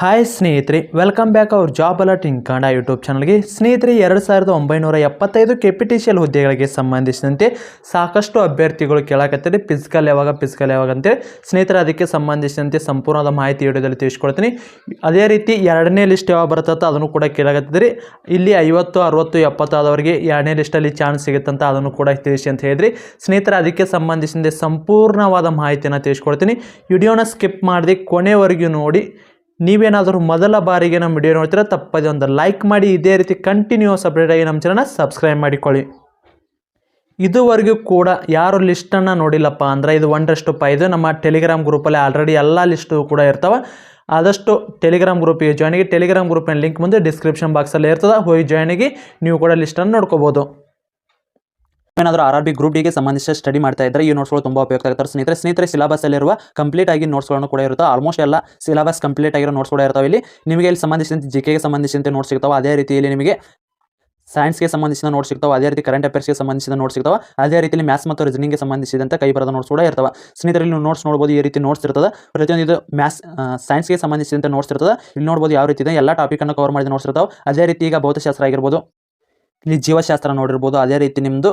Hi ಸ್ನೇಹಿತರೆ welcome back ಅವ್ರ job alert in Kannada YouTube ಚಾನಲ್ಗೆ ಸ್ನೇಹಿತರೆ, ಎರಡು ಸಾವಿರದ ಒಂಬೈನೂರ ಎಪ್ಪತ್ತೈದು ಕೆಪಿಟಿಷಿಯಲ್ ಹುದ್ದೆಗಳಿಗೆ ಸಂಬಂಧಿಸಿದಂತೆ ಸಾಕಷ್ಟು ಅಭ್ಯರ್ಥಿಗಳು ಕೇಳಕತ್ತದೆ. ಫಿಸಿಕಲ್ ಯಾವಾಗ ಫಿಸಿಕಲ್ ಯಾವಾಗ ಅಂತೇಳಿ ಸ್ನೇಹಿತರೆ, ಅದಕ್ಕೆ ಸಂಬಂಧಿಸಿದಂತೆ ಸಂಪೂರ್ಣವಾದ ಮಾಹಿತಿ ವಿಡಿಯೋದಲ್ಲಿ ತಿಳಿಸ್ಕೊಡ್ತೀನಿ. ಅದೇ ರೀತಿ ಎರಡನೇ ಲಿಸ್ಟ್ ಯಾವಾಗ ಬರುತ್ತೋ ಅದನ್ನು ಕೂಡ ಕೇಳಕತ್ತಿದ್ರಿ ಇಲ್ಲಿ ಐವತ್ತು, ಅರವತ್ತು, ಎಪ್ಪತ್ತಾದವರಿಗೆ ಎರಡನೇ ಲಿಸ್ಟಲ್ಲಿ ಚಾನ್ಸ್ ಸಿಗುತ್ತಂತ ಅದನ್ನು ಕೂಡ ತಿಳಿಸಿ ಅಂತ ಹೇಳಿದ್ರಿ. ಸ್ನೇಹಿತರೆ, ಅದಕ್ಕೆ ಸಂಬಂಧಿಸಿದಂತೆ ಸಂಪೂರ್ಣವಾದ ಮಾಹಿತಿಯನ್ನು ತಿಳಿಸ್ಕೊಡ್ತೀನಿ. ವಿಡಿಯೋನ ಸ್ಕಿಪ್ ಮಾಡದೆ ಕೊನೆವರೆಗೂ ನೋಡಿ. ನೀವೇನಾದರೂ ಮೊದಲ ಬಾರಿಗೆ ನಮ್ಮ ವಿಡಿಯೋ ನೋಡ್ತೀರ ತಪ್ಪದೆ ಒಂದು ಲೈಕ್ ಮಾಡಿ, ಇದೇ ರೀತಿ ಕಂಟಿನ್ಯೂಸ್ ಅಪ್ಡೇಟ್ ಆಗಿ ನಮ್ಮ ಚಾನಲ್ನ ಸಬ್ಸ್ಕ್ರೈಬ್ ಮಾಡಿಕೊಳ್ಳಿ. ಇದುವರೆಗೂ ಕೂಡ ಯಾರು ಲಿಸ್ಟನ್ನು ನೋಡಿಲ್ಲಪ್ಪ ಅಂದರೆ ಇದು ಒಂದರಷ್ಟು ಇದು ನಮ್ಮ ಟೆಲಿಗ್ರಾಮ್ ಗ್ರೂಪಲ್ಲಿ ಆಲ್ರೆಡಿ ಎಲ್ಲ ಲಿಸ್ಟು ಕೂಡ ಇರ್ತವೆ. ಆದಷ್ಟು ಟೆಲಿಗ್ರಾಮ್ ಗ್ರೂಪಿಗೆ ಜಾಯ್ನಿಗೆ ಟೆಲಿಗ್ರಾಮ್ ಗ್ರೂಪಿನ ಲಿಂಕ್ ಮುಂದೆ ಡಿಸ್ಕ್ರಿಪ್ಷನ್ ಬಾಕ್ಸಲ್ಲಿ ಇರ್ತದೆ, ಹೋಗಿ ಜಾಯ್ನಿಗೆ ನೀವು ಕೂಡ ಲಿಸ್ಟನ್ನು ನೋಡ್ಕೋಬೋದು. ಏನಾದರೂ ಆರ್ ಆರ್ ಬಿ ಗ್ರೂಪ್ ಡಿಗೆ ಸಂಬಂಧಿಸಿದ ಸ್ಟಡಿ ಮಾಡ್ತಾ ಇದ್ದರೆ ಈ ನೋಟ್ಸ್ಗಳು ತುಂಬ ಉಪಯುಕ್ತ ಆಗ್ತಾರೆ ಸ್ನೇಹಿತರೆ ಸ್ನೇಹಿತರೆ ಸಿಲಬಸ್ಸಲ್ಲಿರುವ ಕಂಪ್ಲೀಟ್ ಆಗಿ ನೋಟ್ಸ್ಗಳನ್ನು ಕೂಡ ಇರುತ್ತೆ. ಆಲ್ಮೋಸ್ಟ್ ಎಲ್ಲ ಸಿಲಬಸ್ ಕಂಪ್ಲೀಟ್ ಆಗಿರೋ ನೋಟ್ಸ್ ಕೂಡ ಇರ್ತಾವೆ. ಇಲ್ಲಿ ನಿಮಗೆ ಇಲ್ಲಿ ಸಂಬಂಧಿಸಿದಂತೆ ಜಿ ಕೆಗೆ ಸಂಬಂಧಿಸಿದಂತೆ ನೋಟ್ಸ್ ಸಿಗ್ತಾವೆ. ಅದೇ ರೀತಿಯಲ್ಲಿ ನಿಮಗೆ ಸೈನ್ಸ್ಗೆ ಸಂಬಂಧಿಸಿದ ನೋಟ್ಸ್ ಸಿಗ್ತಾವೆ. ಅದೇ ರೀತಿ ಕರೆಂಟ್ ಅಫೇರ್ಸ್ಗೆ ಸಂಬಂಧಿಸಿದ ನೋಟ್ಸ್ ಸಿಗ್ತಾವೆ. ಅದೇ ರೀತಿಯಲ್ಲಿ ಮ್ಯಾಥ್ಸ್ ಮತ್ತು ರೀಸನಿಂಗ್ಗೆ ಸಂಬಂಧಿಸಿದಂತೆ ಕೈ ಬರದ ನೋಟ್ಸ್ ಕೂಡ ಇರ್ತವೆ. ಸ್ನೇಹಿತರಲ್ಲಿ ನೀವು ನೋಟ್ಸ್ ನೋಡ್ಬೋದು, ಈ ರೀತಿ ನೋಟ್ಸ್ ಇರ್ತದೆ. ಪ್ರತಿಯೊಂದು ಇದು ಮ್ಯಾಥ್ಸ್ ಸೈನ್ಸ್ಗೆ ಸಂಬಂಧಿಸಿದಂತೆ ನೋಟ್ಸ್ ಇರ್ತದೆ. ಇಲ್ಲಿ ನೋಡ್ಬೋದು ಯಾವ ರೀತಿ ಇದೆ. ಎಲ್ಲ ಟಾಪಿಕನ್ನು ಕವರ್ ಮಾಡಿದ ನೋಟ್ಸ್ ಇರ್ತಾವೆ. ಅದೇ ರೀತಿ ಈಗ ಭೌತಶಾಸ್ತ್ರ ಆಗಿರ್ಬೋದು. ಇಲ್ಲಿ ಜೀವಶಾಸ್ತ್ರ ನೋಡಿರ್ಬೋದು. ಅದೇ ರೀತಿ ನಿಮ್ಮದು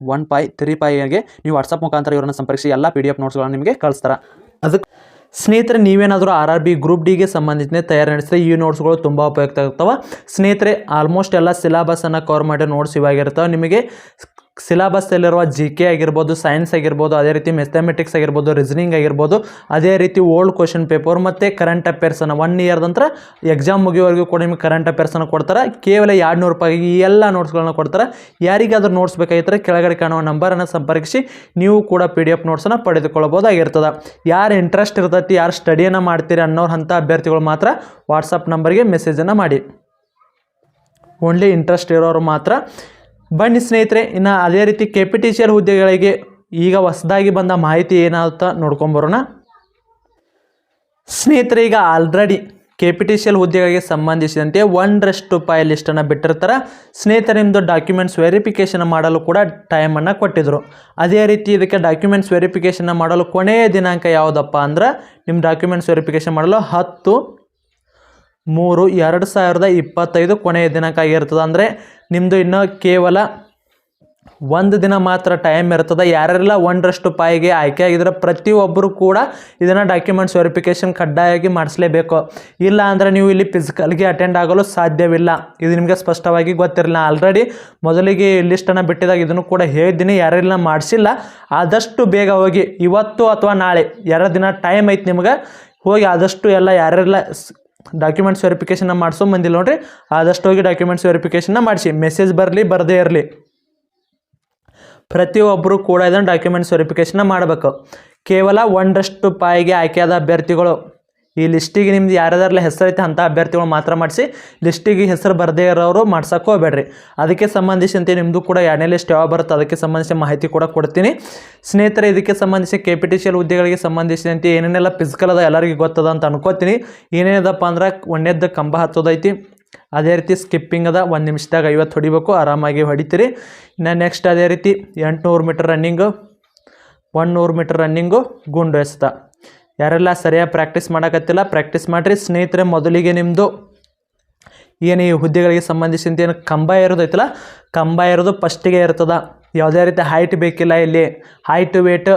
one five three ಪೈಗೆ ನೀವು ವಾಟ್ಸಪ್ ಮುಖಾಂತರ ಇವರನ್ನು ಸಂಪರ್ಕಿಸಿ, ಎಲ್ಲ ಪಿ ಡಿ ಎಫ್ ನೋಟ್ಸ್ಗಳನ್ನು ನಿಮಗೆ ಕಳಿಸ್ತಾರೆ. ಅದಕ್ಕೆ ಸ್ನೇಹಿತರೆ, ನೀವೇನಾದರೂ ಆರ್ ಆರ್ ಬಿ ಗ್ರೂಪ್ ಡಿಗೆ ಸಂಬಂಧಿಸಿದ ತಯಾರು ನಡೆಸಿದ್ರೆ ಈ ನೋಟ್ಸ್ಗಳು ತುಂಬ ಉಪಯುಕ್ತ ಆಗ್ತವೆ. ಸ್ನೇಹಿತರೆ ಆಲ್ಮೋಸ್ಟ್ ಎಲ್ಲ ಸಿಲಾಬಸನ್ನು ಕವರ್ ಮಾಡಿರೋ ನೋಟ್ಸ್ ಇವಾಗಿರ್ತವೆ. ನಿಮಗೆ ಸಿಲೆಬಸ್ಸಲ್ಲಿರುವ ಜಿ ಕೆ ಆಗಿರ್ಬೋದು ಸೈನ್ಸ್ ಆಗಿರ್ಬೋದು, ಅದೇ ರೀತಿ ಮೆಥಮೆಟಿಕ್ಸ್ ಆಗಿರ್ಬೋದು ರೀಸನಿಂಗ್ ಆಗಿರ್ಬೋದು, ಅದೇ ರೀತಿ ಓಲ್ಡ್ ಕ್ವಶನ್ ಪೇಪರ್ ಮತ್ತು ಕರೆಂಟ್ ಅಫೇರ್ಸನ್ನು ಒನ್ ಇಯರ್ ನಂತರ ಎಕ್ಸಾಮ್ ಮುಗಿಯೋವರೆಗೂ ಕೂಡ ನಿಮಗೆ ಕರೆಂಟ್ ಅಫೇರ್ಸನ್ನು ಕೊಡ್ತಾರೆ. ಕೇವಲ ಎರಡು ನೂರು ರೂಪಾಯಿಗೆ ಈ ಎಲ್ಲ ನೋಟ್ಸ್ಗಳನ್ನ ಕೊಡ್ತಾರೆ. ಯಾರಿಗಾದ್ರೂ ನೋಟ್ಸ್ ಬೇಕಾಗಿದ್ದರೆ ಕೆಳಗಡೆ ಕಾಣುವ ನಂಬರನ್ನು ಸಂಪರ್ಕಿಸಿ, ನೀವು ಕೂಡ ಪಿ ಡಿ ಎಫ್ ನೋಟ್ಸನ್ನು ಪಡೆದುಕೊಳ್ಳಬಹುದಾಗಿರ್ತದೆ. ಯಾರು ಇಂಟ್ರೆಸ್ಟ್ ಇರ್ತೈತಿ, ಯಾರು ಸ್ಟಡಿಯನ್ನು ಮಾಡ್ತೀರಿ ಅನ್ನೋರು ಅಂಥ ಅಭ್ಯರ್ಥಿಗಳು ಮಾತ್ರ ವಾಟ್ಸಪ್ ನಂಬರ್ಗೆ ಮೆಸೇಜನ್ನು ಮಾಡಿ. ಓನ್ಲಿ ಇಂಟ್ರೆಸ್ಟ್ ಇರೋರು ಮಾತ್ರ ಬನ್ನಿ ಸ್ನೇಹಿತರೆ, ಇನ್ನು ಅದೇ ರೀತಿ ಕೆ ಪಿ ಟಿ ಹುದ್ದೆಗಳಿಗೆ ಈಗ ಹೊಸದಾಗಿ ಬಂದ ಮಾಹಿತಿ ಏನಾಗುತ್ತ ನೋಡ್ಕೊಂಬರೋಣ ಸ್ನೇಹಿತರೆ, ಈಗ already K P T C L ಹುದ್ದೆಗಳಿಗೆ ಸಂಬಂಧಿಸಿದಂತೆ ಒಂದರಷ್ಟು ರೂಪಾಯಿ ಲಿಸ್ಟನ್ನು ಬಿಟ್ಟಿರ್ತಾರೆ. ಸ್ನೇಹಿತರೆ ನಿಮ್ಮದು ಡಾಕ್ಯುಮೆಂಟ್ಸ್ ವೆರಿಫಿಕೇಷನ್ ಮಾಡಲು ಕೂಡ ಟೈಮನ್ನು ಕೊಟ್ಟಿದ್ದರು ಅದೇ ರೀತಿ ಇದಕ್ಕೆ ಡಾಕ್ಯುಮೆಂಟ್ಸ್ ವೆರಿಫಿಕೇಷನ್ ಮಾಡಲು ಕೊನೆಯ ದಿನಾಂಕ ಯಾವುದಪ್ಪ ಅಂದ್ರೆ ನಿಮ್ಮ ಡಾಕ್ಯುಮೆಂಟ್ಸ್ ವೆರಿಫಿಕೇಷನ್ ಮಾಡಲು ಹತ್ತು ಮೂರು ಎರಡು ಸಾವಿರದ ಇಪ್ಪತ್ತೈದು ಕೊನೆಯ ದಿನಾಂಕ ಆಗಿರ್ತದೆ. ಅಂದರೆ ನಿಮ್ಮದು ಇನ್ನೂ ಕೇವಲ ಒಂದು ದಿನ ಮಾತ್ರ ಟೈಮ್ ಇರ್ತದೆ. ಯಾರೆಲ್ಲ ಒಂದರಷ್ಟು ಪಾಯಿಗೆ ಆಯ್ಕೆ ಆಗಿದ್ರೆ ಪ್ರತಿಯೊಬ್ಬರು ಕೂಡ ಇದನ್ನು ಡಾಕ್ಯುಮೆಂಟ್ಸ್ ವೆರಿಫಿಕೇಷನ್ ಕಡ್ಡಾಯವಾಗಿ ಮಾಡಿಸ್ಲೇಬೇಕು. ಇಲ್ಲ ಅಂದರೆ ನೀವು ಇಲ್ಲಿ ಫಿಸಿಕಲ್ಗೆ ಅಟೆಂಡ್ ಆಗಲು ಸಾಧ್ಯವಿಲ್ಲ. ಇದು ನಿಮಗೆ ಸ್ಪಷ್ಟವಾಗಿ ಗೊತ್ತಿರಲಿಲ್ಲ ಆಲ್ರೆಡಿ ಮೊದಲಿಗೆ ಲಿಸ್ಟನ್ನು ಬಿಟ್ಟಿದಾಗ ಇದನ್ನು ಕೂಡ ಹೇಳಿದ್ದೀನಿ. ಯಾರೆಲ್ಲ ಮಾಡಿಸಿಲ್ಲ, ಆದಷ್ಟು ಬೇಗ ಹೋಗಿ ಇವತ್ತು ಅಥವಾ ನಾಳೆ ಎರಡು ದಿನ ಟೈಮ್ ಐತೆ ನಿಮ್ಗೆ. ಹೋಗಿ ಆದಷ್ಟು ಎಲ್ಲ ಯಾರೆಲ್ಲ ಡಾಕ್ಯುಮೆಂಟ್ಸ್ ವೆರಿಫಿಕೇಷನ್ನ ಮಾಡಿಸೋ ಬಂದಿಲ್ಲ ನೋಡ್ರಿ. ಆದಷ್ಟು ಹೋಗಿ ಡಾಕ್ಯುಮೆಂಟ್ಸ್ ವೆರಿಫಿಕೇಷನ್ನ ಮಾಡಿಸಿ. ಮೆಸೇಜ್ ಬರಲಿ, ಬರದೇ ಇರಲಿ. ಪ್ರತಿಯೊಬ್ಬರು ಕೂಡ ಇದನ್ನು ಡಾಕ್ಯುಮೆಂಟ್ಸ್ ವೆರಿಫಿಕೇಷನ್ನ ಮಾಡಬೇಕು. ಕೇವಲ ಒಂದಷ್ಟು ಪಾಯಿಗೆ ಆಯ್ಕೆಯಾದ ಅಭ್ಯರ್ಥಿಗಳು. ಈ ಲಿಸ್ಟಿಗೆ ನಿಮ್ದು ಹೆಸರು ಹೆಸರೈತೆ ಅಂತ ಅಭ್ಯರ್ಥಿಗಳು ಮಾತ್ರ ಮಾಡಿಸಿ, ಲಿಸ್ಟಿಗೆ ಹೆಸರು ಬರದೇ ಇರೋರು ಮಾಡ್ಸೋಕೆ ಹೋಗ್ಬೇಡ್ರಿ. ಅದಕ್ಕೆ ಸಂಬಂಧಿಸಿದಂತೆ ನಿಮ್ಮದು ಕೂಡ ಎರಡನೇ ಲಿಸ್ಟ್ ಯಾವಾಗ ಬರುತ್ತೆ ಅದಕ್ಕೆ ಸಂಬಂಧಿಸಿದ ಮಾಹಿತಿ ಕೂಡ ಕೊಡ್ತೀನಿ. ಸ್ನೇಹಿತರೆ, ಇದಕ್ಕೆ ಸಂಬಂಧಿಸಿ K P T C L ಹುದ್ದೆಗಳಿಗೆ ಸಂಬಂಧಿಸಿದಂತೆ ಏನೇನೆಲ್ಲ ಫಿಸಿಕಲ್ ಅದ ಎಲ್ಲರಿಗೂ ಗೊತ್ತದ ಅಂತ ಅನ್ಕೋತೀನಿ. ಏನೇನದಪ್ಪ ಅಂದ್ರೆ ಒಂದೇದ್ದು ಕಂಬ ಹತ್ತೋದೈತಿ. ಅದೇ ರೀತಿ ಸ್ಕಿಪ್ಪಿಂಗ್ ಅದ, ಒಂದು ನಿಮಿಷದಾಗ ಐವತ್ತು ಹೊಡಿಬೇಕು, ಆರಾಮಾಗಿ ಹೊಡಿತೀರಿ. ಇನ್ನು ನೆಕ್ಸ್ಟ್ ಅದೇ ರೀತಿ ಎಂಟುನೂರು ಮೀಟರ್ ರನ್ನಿಂಗು ಒನ್ ನೂರು ಮೀಟರ್ ರನ್ನಿಂಗು ಗುಂಡು ಎಸ್ತ. ಯಾರೆಲ್ಲ ಸರಿಯಾಗಿ ಪ್ರಾಕ್ಟೀಸ್ ಮಾಡೋಕತ್ತಿಲ್ಲ ಪ್ರಾಕ್ಟೀಸ್ ಮಾಡಿರಿ. ಸ್ನೇಹಿತರೆ, ಮೊದಲಿಗೆ ನಿಮ್ಮದು ಏನು ಈ ಹುದ್ದೆಗಳಿಗೆ ಸಂಬಂಧಿಸಿದಂತೆ ಏನು ಕಂಬ ಇರೋದೈತಲ್ಲ ಕಂಬ ಇರೋದು ಫಸ್ಟಿಗೆ ಇರ್ತದ. ಯಾವುದೇ ರೀತಿ ಹೈಟ್ ಬೇಕಿಲ್ಲ ಇಲ್ಲಿ. Height weight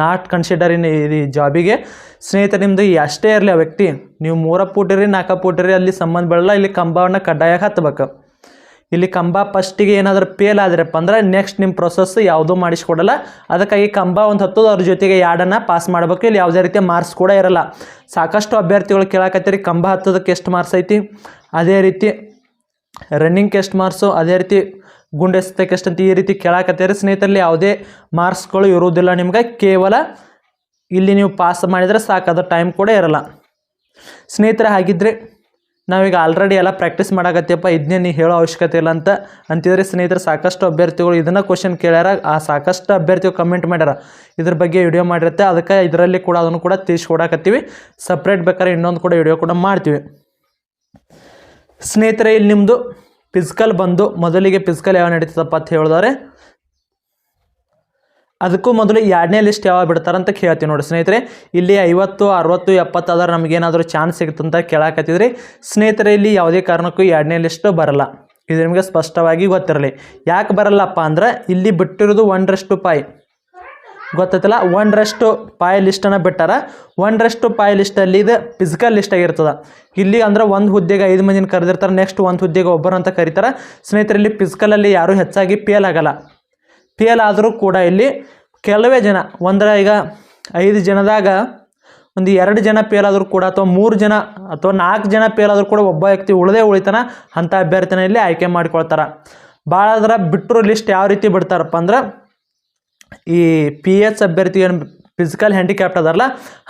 not consider in ಈ ಜಾಬಿಗೆ ಸ್ನೇಹಿತರೆ ನಿಮ್ಮದು ಅಷ್ಟೇ ಇರಲಿ ಆ ವ್ಯಕ್ತಿ. ನೀವು ಮೂರ ಪೂಟಿರಿ ನಾಲ್ಕು ಪೂಟಿರಿ ಅಲ್ಲಿ ಸಂಬಂಧ ಬೀಳಲ್ಲ ಇಲ್ಲಿ ಕಂಬವನ್ನು ಕಡ್ಡಾಯ ಹತ್ತಬೇಕು. ಇಲ್ಲಿ ಕಂಬ ಫಸ್ಟಿಗೆ ಏನಾದರೂ ಫೇಲ್ ಆದ್ರಪ್ಪ ಅಂದ್ರೆ ನೆಕ್ಸ್ಟ್ ನಿಮ್ಮ ಪ್ರೊಸೆಸ್ ಯಾವುದೂ ಮಾಡಿಸ್ಕೊಡಲ್ಲ. ಅದಕ್ಕಾಗಿ ಕಂಬ ಒಂದು ಹತ್ತೋದು ಅವ್ರ ಜೊತೆಗೆ ಯಾರ್ಡನ್ನು ಪಾಸ್ ಮಾಡಬೇಕು. ಇಲ್ಲಿ ಯಾವುದೇ ರೀತಿಯ ಮಾರ್ಕ್ಸ್ ಕೂಡ ಇರಲ್ಲ. ಸಾಕಷ್ಟು ಅಭ್ಯರ್ಥಿಗಳು ಕೇಳಕತ್ತೀರಿ, ಕಂಬ ಹತ್ತೋದಕ್ಕೆ ಎಷ್ಟು ಮಾರ್ಕ್ಸ್ ಐತಿ? ಅದೇ ರೀತಿ ರನ್ನಿಂಗ್ ಕೆಸ್ಟ್ ಮಾರ್ಕ್ಸು ಅದೇ ರೀತಿ ಗುಂಡೆಸ್ತಕ್ಕೆ ಎಷ್ಟು ಅಂತ ಈ ರೀತಿ ಕೇಳಾಕತ್ತೀರಿ. ಸ್ನೇಹಿತರಲ್ಲಿ ಯಾವುದೇ ಮಾರ್ಕ್ಸ್ಗಳು ಇರುವುದಿಲ್ಲ ನಿಮ್ಗೆ. ಕೇವಲ ಇಲ್ಲಿ ನೀವು ಪಾಸ್ ಮಾಡಿದರೆ ಸಾಕು ಅದು ಟೈಮ್ ಕೂಡ ಇರಲ್ಲ. ಸ್ನೇಹಿತರೆ, ಹಾಗಿದ್ರೆ ನಾವೀಗ ಆಲ್ರೆಡಿ ಎಲ್ಲ ಪ್ರಾಕ್ಟೀಸ್ ಮಾಡಾಕತ್ತೀಯಪ್ಪ ಇದನ್ನೇ ನೀ ಹೇಳೋ ಅವಶ್ಯಕತೆ ಇಲ್ಲ ಅಂತ ಅಂತಿದ್ರೆ ಸ್ನೇಹಿತರು, ಸಾಕಷ್ಟು ಅಭ್ಯರ್ಥಿಗಳು ಇದನ್ನು ಕ್ವಶನ್ ಕೇಳ್ಯಾರ. ಆ ಸಾಕಷ್ಟು ಅಭ್ಯರ್ಥಿಗಳು ಕಮೆಂಟ್ ಮಾಡ್ಯಾರ. ಇದ್ರ ಬಗ್ಗೆ ವಿಡಿಯೋ ಮಾಡಿರುತ್ತೆ. ಅದಕ್ಕೆ ಇದರಲ್ಲಿ ಕೂಡ ಅದನ್ನು ಕೂಡ ತಿಳಿಸ್ಕೊಡಾಕತ್ತೀವಿ. ಸಪ್ರೇಟ್ ಬೇಕಾದ್ರೆ ಇನ್ನೊಂದು ಕೂಡ ವಿಡಿಯೋ ಕೂಡ ಮಾಡ್ತೀವಿ. ಸ್ನೇಹಿತರೆ, ಇಲ್ಲಿ ನಿಮ್ಮದು ಫಿಸಿಕಲ್ ಬಂದು ಮೊದಲಿಗೆ ಫಿಸಿಕಲ್ ಯಾವ ನಡೀತದಪ್ಪ ಅಂತ ಹೇಳಿದವ್ರೆ ಅದಕ್ಕೂ ಮೊದಲು ಎರಡನೇ ಲಿಸ್ಟ್ ಯಾವಾಗ ಬಿಡ್ತಾರೆ ಅಂತ ಕೇಳ್ತೀವಿ ನೋಡಿ ಸ್ನೇಹಿತರೆ. ಇಲ್ಲಿ ಐವತ್ತು, ಅರವತ್ತು, ಎಪ್ಪತ್ತು ನಮಗೇನಾದರೂ ಚಾನ್ಸ್ ಅಂತ ಕೇಳಾಕತ್ತಿದ್ರಿ. ಸ್ನೇಹಿತರೆ, ಇಲ್ಲಿ ಯಾವುದೇ ಕಾರಣಕ್ಕೂ ಎರಡನೇ ಲಿಸ್ಟು ಬರಲ್ಲ. ಇದು ನಿಮಗೆ ಸ್ಪಷ್ಟವಾಗಿ ಗೊತ್ತಿರಲಿ. ಯಾಕೆ ಬರಲ್ಲಪ್ಪ ಅಂದ್ರೆ ಇಲ್ಲಿ ಬಿಟ್ಟಿರೋದು ಒಂದರಷ್ಟು ಪಾಯಿ. ಒನ್ ಒಂದರಷ್ಟು ಪಾಯ್ ಲಿಸ್ಟನ್ನು ಬಿಟ್ಟಾರ. ಒಂದರಷ್ಟು ಪಾಯ್ ಲಿಸ್ಟಲ್ಲಿ ಇದು ಫಿಸಿಕಲ್ ಲಿಸ್ಟ್ ಆಗಿರ್ತದೆ. ಇಲ್ಲಿ ಅಂದ್ರೆ ಒಂದು ಹುದ್ದೆಗೆ ಐದು ಮಂದಿನ ಕರೆದಿರ್ತಾರೆ ನೆಕ್ಸ್ಟ್ ಒಂದು ಹುದ್ದೆಗೆ ಒಬ್ಬರು ಅಂತ ಕರೀತಾರೆ. ಸ್ನೇಹಿತರಲ್ಲಿ ಫಿಸಿಕಲಲ್ಲಿ ಯಾರೂ ಹೆಚ್ಚಾಗಿ ಫೇಲ್ ಆಗಲ್ಲ. ಫೇಲ್ ಆದರೂ ಕೂಡ ಇಲ್ಲಿ ಕೆಲವೇ ಜನ, ಒಂದರ ಈಗ ಐದು ಜನದಾಗ ಒಂದು ಎರಡು ಜನ ಫೇಲ್ ಆದರೂ ಕೂಡ ಅಥವಾ ಮೂರು ಜನ ಅಥವಾ ನಾಲ್ಕು ಜನ ಫೇಲ್ ಆದರೂ ಕೂಡ ಒಬ್ಬ ವ್ಯಕ್ತಿ ಉಳದೇ ಉಳಿತಾನ, ಅಂಥ ಅಭ್ಯರ್ಥಿನ ಇಲ್ಲಿ ಆಯ್ಕೆ ಮಾಡ್ಕೊಳ್ತಾರೆ. ಭಾಳ ಅದರ ಬಿಟ್ಟರು ಲಿಸ್ಟ್ ಯಾವ ರೀತಿ ಬಿಡ್ತಾರಪ್ಪ ಅಂದ್ರೆ, ಈ ಪಿ ಎಚ್ ಅಭ್ಯರ್ಥಿ ಏನು ಫಿಸಿಕಲ್ ಹ್ಯಾಂಡಿಕ್ಯಾಪ್ಟ್ ಅದಾರಲ್ಲ,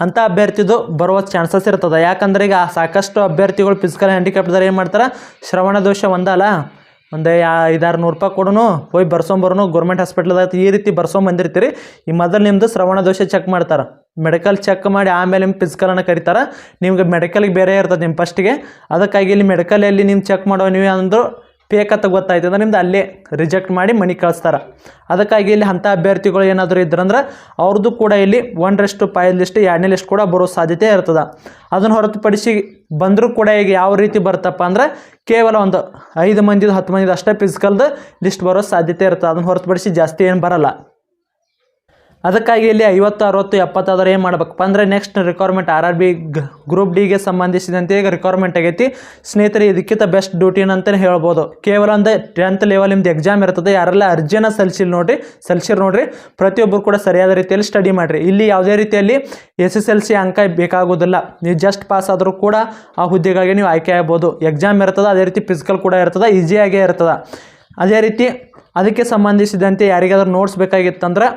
ಅಂಥ ಅಭ್ಯರ್ಥಿದು ಬರುವ ಚಾನ್ಸಸ್ ಇರ್ತದೆ. ಯಾಕಂದ್ರೆ ಈಗ ಸಾಕಷ್ಟು ಅಭ್ಯರ್ಥಿಗಳು ಫಿಸಿಕಲ್ ಹ್ಯಾಂಡಿಕ್ಯಾಪ್ಟ್ ಅದಾರ ಏನು ಮಾಡ್ತಾರೆ, ಶ್ರವಣ ದೋಷ ಒಂದಲ್ಲ ಒಂದು ಐದಾರು ನೂರು ರೂಪಾಯಿ ಕೊಡೋನು ಹೋಗಿ ಬರ್ಸೊಂಬರೋನು ಗೌರ್ಮೆಂಟ್ ಹಾಸ್ಪಿಟ್ಲ್ದಾಗ ಈ ರೀತಿ ಬರ್ಸೊಂಬಂದಿರ್ತೀರಿ ಈ ಮೊದಲು ನಿಮ್ಮದು ಶ್ರವಣ ದೋಷ ಚೆಕ್ ಮಾಡ್ತಾರೆ. ಮೆಡಿಕಲ್ ಚೆಕ್ ಮಾಡಿ ಆಮೇಲೆ ನಿಮ್ಮ ಫಿಸಿಕಲನ್ನು ಕರೀತಾರೆ. ನಿಮ್ಗೆ ಮೆಡಿಕಲ್ಗೆ ಬೇರೆ ಇರ್ತದೆ ನಿಮ್ಮ ಫಸ್ಟಿಗೆ ಅದಕ್ಕಾಗಿ ಇಲ್ಲಿ ಮೆಡಿಕಲಲ್ಲಿ ನಿಮ್ಮ ಚೆಕ್ ಮಾಡೋ ನೀವು ಅಂದರು ಫೇಕ್ ಅಂತ ಗೊತ್ತಾಯ್ತು ಅಂದ್ರೆ ನಿಮ್ದು ಅಲ್ಲೇ ರಿಜೆಕ್ಟ್ ಮಾಡಿ ಮನಿ ಕಳಿಸ್ತಾರೆ. ಅದಕ್ಕಾಗಿ ಇಲ್ಲಿ ಅಂಥ ಅಭ್ಯರ್ಥಿಗಳು ಏನಾದರೂ ಇದ್ರಂದ್ರೆ ಅವ್ರದ್ದು ಕೂಡ ಇಲ್ಲಿ ಒನ್ ರೆಸ್ಟ್ ಫೈವ್ ಲಿಸ್ಟ್ ಎರಡನೇ ಲಿಸ್ಟ್ ಕೂಡ ಬರೋ ಸಾಧ್ಯತೆ ಇರ್ತದೆ. ಅದನ್ನು ಹೊರತುಪಡಿಸಿ ಬಂದರೂ ಕೂಡ ಈಗ ಯಾವ ರೀತಿ ಬರ್ತಪ್ಪ ಅಂದ್ರೆ ಕೇವಲ ಒಂದು ಐದು ಮಂದಿದು ಹತ್ತು ಮಂದಿದು ಅಷ್ಟೇ ಫಿಸಿಕಲ್ದು ಲಿಸ್ಟ್ ಬರೋ ಸಾಧ್ಯತೆ ಇರ್ತದೆ. ಅದನ್ನು ಹೊರತುಪಡಿಸಿ ಜಾಸ್ತಿ ಏನು ಬರಲ್ಲ. ಅದಕ್ಕಾಗಿ ಇಲ್ಲಿ ಐವತ್ತು ಅರವತ್ತು ಎಪ್ಪತ್ತಾದ್ರೆ ಏನು ಮಾಡ್ಬೇಕಪ್ಪ ಅಂದರೆ next requirement R R B group ಡಿಗೆ ಸಂಬಂಧಿಸಿದಂತೆ ಈಗ ರಿಕ್ವೈರ್ಮೆಂಟ್ ಆಗೈತಿ. ಸ್ನೇಹಿತರೆ, ಇದಕ್ಕಿಂತ ಬೆಸ್ಟ್ ಡ್ಯೂಟಿನ ಅಂತಲೇ ಹೇಳ್ಬೋದು. ಕೇವಲ ಒಂದು ಟೆಂತ್ ಲೆವೆಲ್ ನಿಮ್ದು ಎಕ್ಸಾಮ್ ಇರ್ತದೆ, ಯಾರೆಲ್ಲ ಅರ್ಜಿನ ಸಲ್ಲಿಸಿಲ್ಲ ನೋಡಿರಿ, ಸಲ್ಲಿಸಿರ್ ನೋಡಿರಿ, ಪ್ರತಿಯೊಬ್ಬರು ಕೂಡ ಸರಿಯಾದ ರೀತಿಯಲ್ಲಿ ಸ್ಟಡಿ ಮಾಡಿರಿ. ಇಲ್ಲಿ ಯಾವುದೇ ರೀತಿಯಲ್ಲಿ ಎಸ್ ಎಸ್ ಎಲ್ ಸಿ ಅಂಕ ಬೇಕಾಗೋದಿಲ್ಲ. ನೀವು ಜಸ್ಟ್ ಪಾಸ್ ಆದರೂ ಕೂಡ ಆ ಹುದ್ದೆಗಾಗಿ ನೀವು ಆಯ್ಕೆ ಆಗ್ಬೋದು. ಎಕ್ಸಾಮ್ ಇರ್ತದೆ, ಅದೇ ರೀತಿ ಫಿಸಿಕಲ್ ಕೂಡ ಇರ್ತದೆ ಈಸಿಯಾಗೇ ಇರ್ತದೆ. ಅದೇ ರೀತಿ ಅದಕ್ಕೆ ಸಂಬಂಧಿಸಿದಂತೆ ಯಾರಿಗಾದ್ರೂ ನೋಟ್ಸ್ ಬೇಕಾಗಿತ್ತಂದ್ರೆ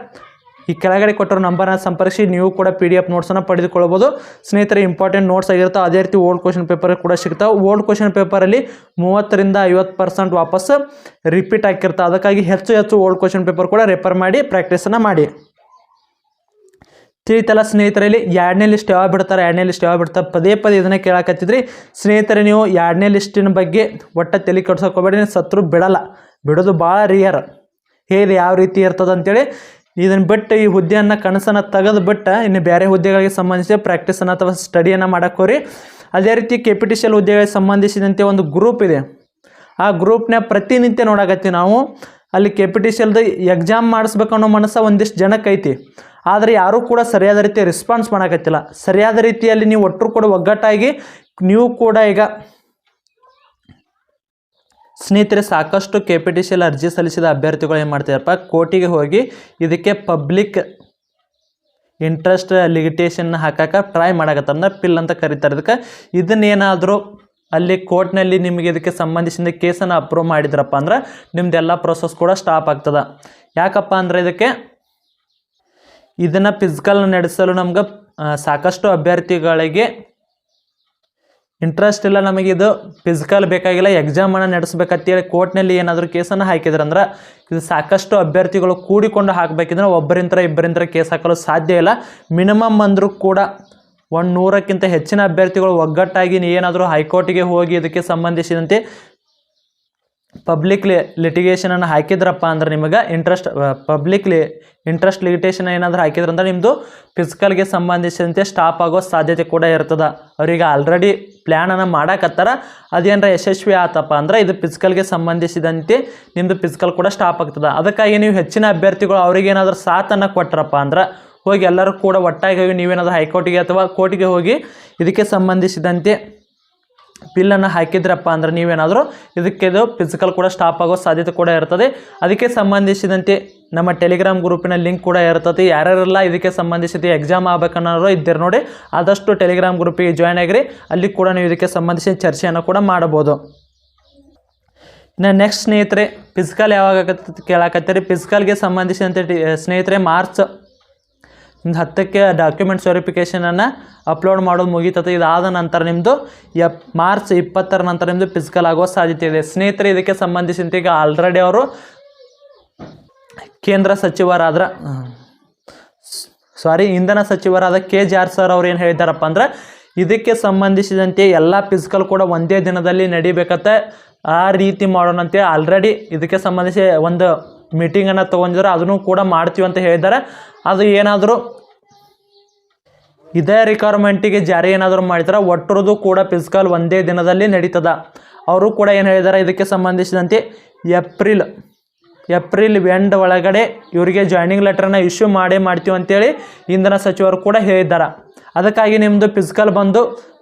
ಈ ಕೆಳಗಡೆ ಕೊಟ್ಟಿರೋ ನಂಬರ್ನ ಸಂಪರ್ಕಿಸಿ, ನೀವು ಕೂಡ ಪಿ ಡಿ ಎಫ್ ನೋಟ್ಸನ್ನು ಪಡೆದುಕೊಳ್ಬೋದು ಸ್ನೇಹಿತರೆ ಇಂಪಾರ್ಟೆಂಟ್ ನೋಟ್ಸ್ ಆಗಿರುತ್ತೆ, ಅದೇ ರೀತಿ ಓಲ್ಡ್ ಕ್ವಶನ್ ಪೇಪರ್ ಕೂಡ ಸಿಗ್ತಾವೆ ಓಲ್ಡ್ ಕ್ವಶನ್ ಪೇಪರಲ್ಲಿ ಮೂವತ್ತರಿಂದ ಐವತ್ತು ಪರ್ಸೆಂಟ್ ವಾಪಸ್ ರಿಪೀಟ್ ಆಗಿರ್ತಾವೆ ಅದಕ್ಕಾಗಿ ಹೆಚ್ಚು ಹೆಚ್ಚು ಓಲ್ಡ್ ಕ್ವಶನ್ ಪೇಪರ್ ಕೂಡ ರೆಫರ್ ಮಾಡಿ ಪ್ರಾಕ್ಟೀಸನ್ನು ಮಾಡಿ. ತಿಳಿತಲ್ಲ ಸ್ನೇಹಿತರಲ್ಲಿ ಎರಡನೇ ಲಿಸ್ಟ್ ಯಾವಾಗ ಬಿಡ್ತಾರೆ, ಎರಡನೇ ಲಿಸ್ಟ್ ಯಾವಾಗ ಬಿಡ್ತಾರೆ, ಪದೇ ಪದೇ ಇದನ್ನೇ ಕೇಳಾಕತ್ತಿದ್ರಿ. ಸ್ನೇಹಿತರೆ, ನೀವು ಎರಡನೇ ಲಿಸ್ಟಿನ ಬಗ್ಗೆ ಒಟ್ಟು ತಲೆ ಕೆಡ್ಸೋಕೆ ಹೋಗ್ಬೇಡಿ ನೀವು ಸತ್ರು ಬಿಡಲ್ಲ, ಬಿಡೋದು ಭಾಳ ರಿಯರ್ ಹೇಗೆ, ಯಾವ ರೀತಿ ಇರ್ತದೆ ಅಂತೇಳಿ ಇದನ್ನು ಬಿಟ್ಟು ಈ ಹುದ್ದೆಯನ್ನು ಕನಸನ್ನು ತೆಗೆದು ಬಿಟ್ಟು ಇನ್ನು ಬೇರೆ ಹುದ್ದೆಗಳಿಗೆ ಸಂಬಂಧಿಸಿದ ಪ್ರಾಕ್ಟೀಸನ್ನು ಅಥವಾ ಸ್ಟಡಿಯನ್ನು ಮಾಡೋಕ್ಕೋರಿ ಅದೇ ರೀತಿ ಕೆಪಿಟಿಷಿಯಲ್ ಹುದ್ದೆಗಳಿಗೆ ಸಂಬಂಧಿಸಿದಂತೆ ಒಂದು ಗ್ರೂಪ್ ಇದೆ. ಆ ಗ್ರೂಪ್ನ ಪ್ರತಿನಿತ್ಯ ನೋಡಾಕತ್ತೀವಿ ನಾವು. ಅಲ್ಲಿ ಕೆಪಿಟಿಷಿಯಲ್ದು ಎಕ್ಸಾಮ್ ಮಾಡಿಸ್ಬೇಕು ಅನ್ನೋ ಮನಸ್ಸು ಒಂದಿಷ್ಟು ಜನಕ್ಕೆ ಐತಿ. ಆದರೆ ಯಾರೂ ಕೂಡ ಸರಿಯಾದ ರೀತಿ ರೆಸ್ಪಾನ್ಸ್ ಮಾಡೋಕತ್ತಿಲ್ಲ. ಸರಿಯಾದ ರೀತಿಯಲ್ಲಿ ನೀವು ಒಟ್ಟರು ಕೂಡ ಒಗ್ಗಟ್ಟಾಗಿ ನೀವು ಕೂಡ ಈಗ ಸ್ನೇಹಿತರೆ, ಸಾಕಷ್ಟು ಕೆ ಪಿ ಟಿ ಸಿಯಲ್ಲಿ ಅರ್ಜಿ ಸಲ್ಲಿಸಿದ ಅಭ್ಯರ್ಥಿಗಳು ಏನು ಮಾಡ್ತಾರಪ್ಪ ಕೋರ್ಟಿಗೆ ಹೋಗಿ ಇದಕ್ಕೆ ಪಬ್ಲಿಕ್ ಇಂಟ್ರೆಸ್ಟ್ ಲಿಮಿಟೇಷನ್ ಹಾಕಕ್ಕೆ ಟ್ರೈ ಮಾಡಕತ್ತಂದ್ರೆ ಪಿಲ್ ಅಂತ ಕರೀತಾರೆ ಇದಕ್ಕೆ. ಇದನ್ನೇನಾದರೂ ಅಲ್ಲಿ ಕೋರ್ಟ್ನಲ್ಲಿ ನಿಮಗೆ ಇದಕ್ಕೆ ಸಂಬಂಧಿಸಿದ ಕೇಸನ್ನು ಅಪ್ರೂವ್ ಮಾಡಿದ್ರಪ್ಪ ಅಂದ್ರೆ ನಿಮ್ಮದೆಲ್ಲ ಪ್ರೊಸೆಸ್ ಕೂಡ ಸ್ಟಾಪ್ ಆಗ್ತದೆ. ಯಾಕಪ್ಪ ಅಂದರೆ ಇದಕ್ಕೆ ಇದನ್ನು ಫಿಸಿಕಲ್ ನಡೆಸಲು ನಮ್ಗೆ ಸಾಕಷ್ಟು ಅಭ್ಯರ್ಥಿಗಳಿಗೆ ಇಂಟ್ರೆಸ್ಟ್ ಇಲ್ಲ ನಮಗೆ ಇದು ಫಿಸಿಕಲ್ ಬೇಕಾಗಿಲ್ಲ ಎಕ್ಸಾಮ್ ಎಕ್ಸಾಮನ್ನು ನಡೆಸಬೇಕಂತೇಳಿ ಕೋರ್ಟ್ನಲ್ಲಿ ಏನಾದರೂ ಕೇಸನ್ನು ಹಾಕಿದ್ರಂದ್ರೆ ಇದು ಸಾಕಷ್ಟು ಅಭ್ಯರ್ಥಿಗಳು ಕೂಡಿಕೊಂಡು ಹಾಕಬೇಕಿದ್ರೆ ಒಬ್ಬರಿಂತ್ರ ಇಬ್ಬರಿಂತ್ರ ಕೇಸ್ ಹಾಕಲು ಸಾಧ್ಯ ಇಲ್ಲ. ಮಿನಿಮಮ್ ಅಂದರೂ ಕೂಡ ಒಂದು ನೂರಕ್ಕಿಂತ ಹೆಚ್ಚಿನ ಅಭ್ಯರ್ಥಿಗಳು ಒಗ್ಗಟ್ಟಾಗಿ ಏನಾದರೂ ಹೈಕೋರ್ಟಿಗೆ ಹೋಗಿ ಇದಕ್ಕೆ ಸಂಬಂಧಿಸಿದಂತೆ ಪಬ್ಲಿಕ್ ಲಿಟಿಗೇಷನನ್ನು ಹಾಕಿದ್ರಪ್ಪ ಅಂದ್ರೆ ನಿಮಗೆ ಇಂಟ್ರೆಸ್ಟ್ ಪಬ್ಲಿಕ್ ಲಿ ಇಂಟ್ರೆಸ್ಟ್ ಲಿಮಿಟೇಷನ್ ಏನಾದರೂ ಹಾಕಿದ್ರಂದ್ರೆ ನಿಮ್ಮದು ಫಿಸಿಕಲ್ಗೆ ಸಂಬಂಧಿಸಿದಂತೆ ಸ್ಟಾಪ್ ಆಗೋ ಸಾಧ್ಯತೆ ಕೂಡ ಇರ್ತದೆ. ಅವ್ರಿಗೆ ಆಲ್ರೆಡಿ ಪ್ಲ್ಯಾನನ್ನು ಮಾಡಾಕತ್ತಾರ. ಅದೇನಾರ ಯಶಸ್ವಿ ಆತಪ್ಪ ಅಂದ್ರೆ ಇದು ಫಿಸಿಕಲ್ಗೆ ಸಂಬಂಧಿಸಿದಂತೆ ನಿಮ್ಮದು ಫಿಸಿಕಲ್ ಕೂಡ ಸ್ಟಾಪ್ ಆಗ್ತದೆ. ಅದಕ್ಕಾಗಿ ನೀವು ಹೆಚ್ಚಿನ ಅಭ್ಯರ್ಥಿಗಳು ಅವ್ರಿಗೆ ಏನಾದರೂ ಸಾಥನ್ನು ಕೊಟ್ಟರಪ್ಪ ಅಂದ್ರೆ ಹೋಗಿ ಎಲ್ಲರೂ ಕೂಡ ಒಟ್ಟಾಗಿ ಹೋಗಿ ನೀವೇನಾದರೂ ಹೈಕೋರ್ಟಿಗೆ ಅಥವಾ ಕೋರ್ಟಿಗೆ ಹೋಗಿ ಇದಕ್ಕೆ ಸಂಬಂಧಿಸಿದಂತೆ ಬಿಲ್ಲನ್ನು ಹಾಕಿದ್ರಪ್ಪ ಅಂದ್ರೆ ನೀವೇನಾದರೂ ಇದಕ್ಕೆ ಇದು ಫಿಸಿಕಲ್ ಕೂಡ ಸ್ಟಾಪ್ ಆಗೋ ಸಾಧ್ಯತೆ ಕೂಡ ಇರ್ತದೆ. ಅದಕ್ಕೆ ಸಂಬಂಧಿಸಿದಂತೆ ನಮ್ಮ ಟೆಲಿಗ್ರಾಮ್ ಗ್ರೂಪಿನ ಲಿಂಕ್ ಕೂಡ ಇರ್ತದೆ. ಯಾರ್ಯಾರೆಲ್ಲ ಇದಕ್ಕೆ ಸಂಬಂಧಿಸಿದ ಎಕ್ಸಾಮ್ ಆಗಬೇಕನ್ನೋರು ಇದ್ದೀರಿ ನೋಡಿ. ಆದಷ್ಟು ಟೆಲಿಗ್ರಾಮ್ ಗ್ರೂಪಿಗೆ ಜಾಯ್ನ್ ಆಗಿರಿ. ಅಲ್ಲಿ ಕೂಡ ನೀವು ಇದಕ್ಕೆ ಸಂಬಂಧಿಸಿದ ಚರ್ಚೆಯನ್ನು ಕೂಡ ಮಾಡ್ಬೋದು ಇನ್ನು ನೆಕ್ಸ್ಟ್ ಸ್ನೇಹಿತರೆ ಫಿಸಿಕಲ್ ಯಾವಾಗ ಕೇಳಾಕತ್ತೀರಿ. ಫಿಸಿಕಲ್ಗೆ ಸಂಬಂಧಿಸಿದಂತೆ, ಸ್ನೇಹಿತರೆ ಮಾರ್ಚ್ ಒಂದು ಹತ್ತಕ್ಕೆ ಡಾಕ್ಯುಮೆಂಟ್ಸ್ ವೆರಿಫಿಕೇಷನನ್ನು ಅಪ್ಲೋಡ್ ಮಾಡೋದು ಮುಗೀತದೆ ಇದಾದ ನಂತರ ನಿಮ್ಮದು ಎಪ್ ಮಾರ್ಚ್ ಇಪ್ಪತ್ತರ ನಂತರ ನಿಮ್ಮದು ಫಿಸಿಕಲ್ ಆಗುವ ಸಾಧ್ಯತೆ ಇದೆ. ಸ್ನೇಹಿತರೆ, ಇದಕ್ಕೆ ಸಂಬಂಧಿಸಿದಂತೆ ಈಗ ಆಲ್ರೆಡಿ ಅವರು ಕೇಂದ್ರ ಸಚಿವರಾದ್ರ ಸಾರಿ ಇಂಧನ ಸಚಿವರಾದ ಕೆ ಜೆ ಆರ್ ಸರ್ ಅವ್ರು ಏನು ಹೇಳಿದ್ದಾರಪ್ಪ ಅಂದ್ರೆ, ಇದಕ್ಕೆ ಸಂಬಂಧಿಸಿದಂತೆ ಎಲ್ಲ ಫಿಸಿಕಲ್ ಕೂಡ ಒಂದೇ ದಿನದಲ್ಲಿ ನಡಿಬೇಕತ್ತೆ ಆ ರೀತಿ ಮಾಡೋಣಂತೆ. ಆಲ್ರೆಡಿ ಇದಕ್ಕೆ ಸಂಬಂಧಿಸಿ ಒಂದು ಮೀಟಿಂಗನ್ನು ತೊಗೊಂಡಿದ್ದಾರೆ ಅದನ್ನು ಕೂಡ ಮಾಡ್ತೀವಿ ಅಂತ ಹೇಳಿದ್ದಾರೆ. ಅದು ಏನಾದರೂ ಇದೇ ರಿಕ್ವೈರ್ಮೆಂಟಿಗೆ ಜಾರಿ ಏನಾದರೂ ಮಾಡಿದ್ರೆ ಒಟ್ಟರದು ಕೂಡ ಫಿಸಿಕಲ್ ಒಂದೇ ದಿನದಲ್ಲಿ ನಡೀತದ. ಅವರು ಕೂಡ ಏನು ಹೇಳಿದ್ದಾರೆ, ಇದಕ್ಕೆ ಸಂಬಂಧಿಸಿದಂತೆ ಏಪ್ರಿಲ್ ಏಪ್ರಿಲ್ ಎಂಡ್ ಒಳಗಡೆ ಇವರಿಗೆ ಜಾಯ್ನಿಂಗ್ ಲೆಟ್ರನ್ನ ಇಶ್ಯೂ ಮಾಡೇ ಮಾಡ್ತೀವಿ ಅಂತೇಳಿ ಇಂಧನ ಸಚಿವರು ಕೂಡ ಹೇಳಿದ್ದಾರೆ. ಅದಕ್ಕಾಗಿ ನಿಮ್ಮದು ಫಿಸಿಕಲ್ ಬಂದು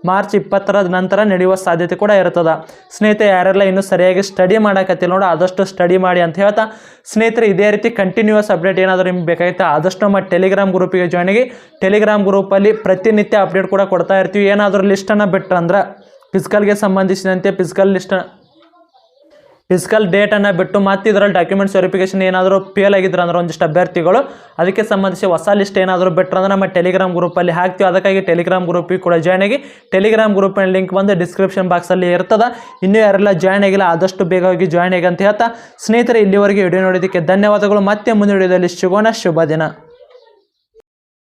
ಮಾರ್ಚ್ ಇಪ್ಪತ್ತರ ನಂತರ ನಡೆಯುವ ಸಾಧ್ಯತೆ ಕೂಡ ಇರ್ತದೆ ಸ್ನೇಹಿತರೆ, ಯಾರೆಲ್ಲ ಇನ್ನೂ ಸರಿಯಾಗಿ ಸ್ಟಡಿ ಮಾಡೋಕತ್ತಿಲ್ಲ ನೋಡಿ, ಆದಷ್ಟು ಸ್ಟಡಿ ಮಾಡಿ ಅಂತ ಹೇಳ್ತಾ, ಸ್ನೇಹಿತರೆ, ಇದೇ ರೀತಿ ಕಂಟಿನ್ಯೂಸ್ ಅಪ್ಡೇಟ್ ಏನಾದರೂ ನಿಮ್ಗೆ ಬೇಕಾಗಿತ್ತು, ಆದಷ್ಟು ನಮ್ಮ ಟೆಲಿಗ್ರಾಮ್ ಗ್ರೂಪಿಗೆ ಜಾಯ್ನ್ ಆಗಿ ಟೆಲಿಗ್ರಾಮ್ ಗ್ರೂಪಲ್ಲಿ ಪ್ರತಿನಿತ್ಯ ಅಪ್ಡೇಟ್ ಕೂಡ ಕೊಡ್ತಾ ಇರ್ತೀವಿ. ಏನಾದರೂ ಲಿಸ್ಟನ್ನು ಬಿಟ್ರಂದ್ರೆ ಫಿಸಿಕಲ್ಗೆ ಸಂಬಂಧಿಸಿದಂತೆ ಫಿಸಿಕಲ್ ಲಿಸ್ಟ್ ಫಿಸಿಕಲ್ ಡೇಟನ್ನು ಬಿಟ್ಟು ಮತ್ತೆ ಇದರಲ್ಲಿ ಡಾಕ್ಯುಮೆಂಟ್ಸ್ ವೆರಿಫಿಕೇಷನ್ ಏನಾದರೂ ಫೇಲ್ ಆಗಿದ್ರೆ ಅಂದ್ರೆ ಒಂದಿಷ್ಟು ಅಭ್ಯರ್ಥಿಗಳು, ಅದಕ್ಕೆ ಸಂಬಂಧಿಸಿ ಹೊಸ ಲಿಸ್ಟ್ ಏನಾದರೂ ಬಿಟ್ಟರೆ ಅಂದ್ರೆ ನಮ್ಮ ಟೆಲಿಗ್ರಾಮ್ ಗ್ರೂಪಲ್ಲಿ ಹಾಕ್ತೀವಿ. ಅದಕ್ಕಾಗಿ ಟೆಲಿಗ್ರಾಮ್ ಗ್ರೂಪಿಗೆ ಕೂಡ ಜಾಯ್ನ್ ಆಗಿ ಟೆಲಿಗ್ರಾಮ್ ಗ್ರೂಪಿನ ಲಿಂಕ್ ಬಂದು ಡಿಸ್ಕ್ರಿಪ್ಷನ್ ಬಾಕ್ಸಲ್ಲಿ ಇರ್ತದೆ. ಇನ್ನೂ ಯಾರೆಲ್ಲ ಜಾಯ್ನ್ ಆಗಿಲ್ಲ, ಆದಷ್ಟು ಬೇಗ ಹೋಗಿ ಜಾಯ್ನ್ ಆಗಿ ಅಂತ ಹೇಳ್ತಾ, ಸ್ನೇಹಿತರೆ, ಇಲ್ಲಿವರೆಗೆ ವಿಡಿಯೋ ನೋಡಿದ್ದಕ್ಕೆ ಧನ್ಯವಾದಗಳು. ಮತ್ತೆ ಮುಂದಿನ ವಿಡಿಯೋದಲ್ಲಿ ಸಿಗೋಣ. ಶುಭ ದಿನ.